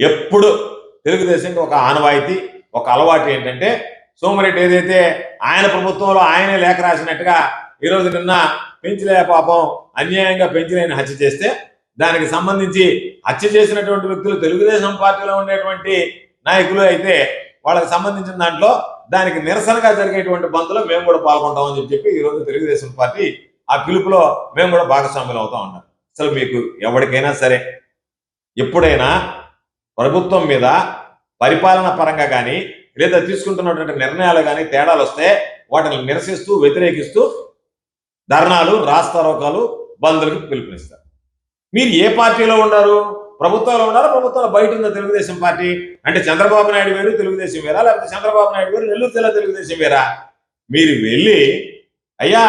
ఎప్పుడు తెలుగుదేశంకి ఒక ఆనవాయితీ ఒక అలవాటు ఏంటంటే సోమరెడ్డి ఏదైతే ఆయన ప్రభుత్వంలో ఆయనే లేఖ రాసినట్టుగా ఈరోజు నిన్న పెంచలే పాపం అన్యాయంగా పెంచలేని హత్య చేస్తే దానికి సంబంధించి హత్య చేసినటువంటి వ్యక్తులు తెలుగుదేశం పార్టీలో ఉండేటువంటి నాయకులు అయితే వాళ్ళకి సంబంధించిన దాంట్లో దానికి నిరసనగా జరిగేటువంటి బంద్లో మేము కూడా పాల్గొంటామని చెప్పి చెప్పి ఈరోజు తెలుగుదేశం పార్టీ ఆ పిలుపులో మేము కూడా భాగస్వాములు అవుతా ఉన్నాం. అసలు మీకు ఎవరికైనా సరే ఎప్పుడైనా ప్రభుత్వం మీద పరిపాలన పరంగా కానీ లేదా తీసుకుంటున్నటువంటి నిర్ణయాలు కానీ తేడాలు వస్తే వాటిని నిరసిస్తూ వ్యతిరేకిస్తూ ధర్నాలు రాస్తారోకాలు బంధులకు పిలుపునిస్తారు. మీరు ఏ పార్టీలో ఉన్నారు ప్రభుత్వంలో ఉన్నారా ప్రభుత్వంలో బయట ఉందా తెలుగుదేశం పార్టీ? అంటే చంద్రబాబు నాయుడు వేరు తెలుగుదేశం వేరా? లేకపోతే చంద్రబాబు నాయుడు వేరు నెల్లూరు జిల్లా తెలుగుదేశం వేరా? మీరు వెళ్ళి అయ్యా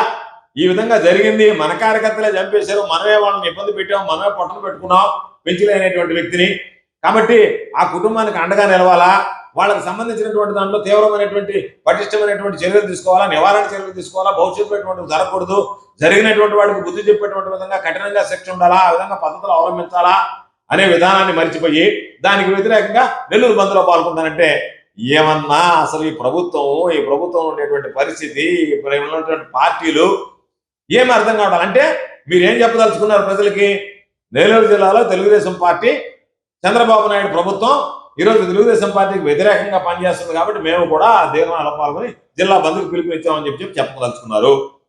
ఈ విధంగా జరిగింది మన కార్యకర్తలే చంపేశారు మనమే వాళ్ళని ఇబ్బంది పెట్టాం మనమే పొట్టలు పెట్టుకున్నాం పెంచలేనటువంటి వ్యక్తిని కాబట్టి ఆ కుటుంబానికి అండగా నిలవాలా? వాళ్ళకి సంబంధించినటువంటి దాంట్లో తీవ్రమైనటువంటి పటిష్టమైనటువంటి చర్యలు తీసుకోవాలా? నివారణ చర్యలు తీసుకోవాలా? భవిష్యత్తులో ఇటువంటి జరగకూడదు? జరిగినటువంటి వాడికి బుద్ధి చెప్పేటువంటి విధంగా కఠినంగా శిక్ష ఉండాలా? ఆ విధంగా పద్ధతులు అవలంబించాలా? అనే విధానాన్ని మర్చిపోయి దానికి వ్యతిరేకంగా నెల్లూరు బంద్లో పాల్గొంటానంటే ఏమన్నా అసలు ఈ ప్రభుత్వం ఈ ప్రభుత్వం ఉండేటువంటి పరిస్థితి ఇప్పుడు ఉన్నటువంటి పార్టీలు ఏం అర్థం కావడం అంటే మీరు ఏం చెప్పదలుచుకున్నారు ప్రజలకి? నెల్లూరు జిల్లాలో తెలుగుదేశం పార్టీ చంద్రబాబు నాయుడు ప్రభుత్వం ఈరోజు తెలుగుదేశం పార్టీకి వ్యతిరేకంగా పనిచేస్తుంది కాబట్టి మేము కూడా ఆ తీర్మానంలో పాల్గొని జిల్లా బంధుకు పిలుపునిచ్చామని చెప్పి చెప్పి చెప్పదలుచుకున్నారు.